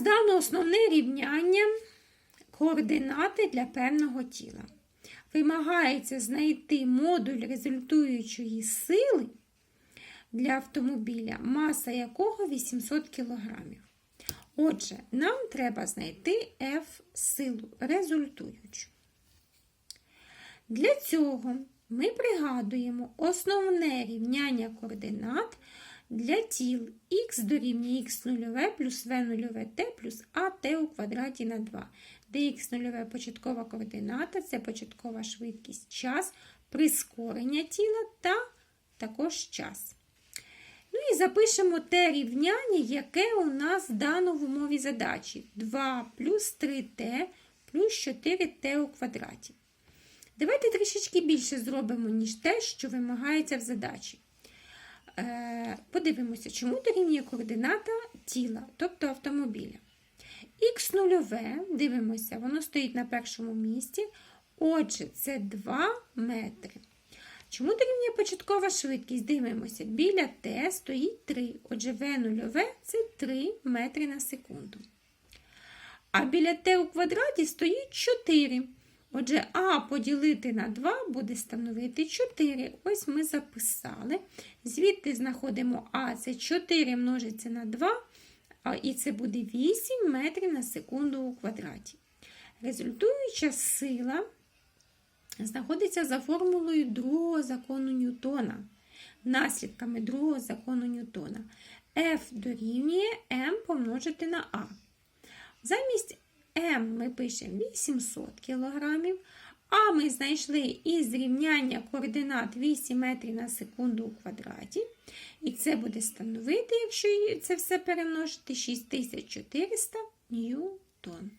нас дано основне рівняння координати для певного тіла. Вимагається знайти модуль результуючої сили для автомобіля, маса якого 800 кг. Отже, нам треба знайти F-силу результуючу. Для цього ми пригадуємо основне рівняння координат для тіл х дорівнює х0 плюс v0 t плюс at у квадраті на 2, де х0 початкова координата це початкова швидкість час, прискорення тіла та також час. Ну і запишемо те рівняння, яке у нас дано в умові задачі. 2 плюс 3t плюс 4t у квадраті. Давайте трішечки більше зробимо, ніж те, що вимагається в задачі. Е, Подивимося, чому дорівнює координата тіла, тобто автомобіля. Х0, дивимося, воно стоїть на першому місці. Отже, це 2 метри. Чому дорівнює початкова швидкість? Дивимося, біля Т стоїть 3. Отже, В0 це 3 метри на секунду. А біля Т у квадраті стоїть 4. Отже, А поділити на 2 буде становити 4. Ось ми записали. Звідти знаходимо А, це 4 множиться на 2, і це буде 8 метрів на секунду у квадраті. Результуюча сила знаходиться за формулою другого закону Ньютона. Наслідками другого закону Ньютона. F дорівнює m помножити на А. Замість m ми пишемо 800 кг, а ми знайшли із рівняння координат 8 метрів на секунду у квадраті. І це буде становити, якщо це все перемножити, 6400 ньютон.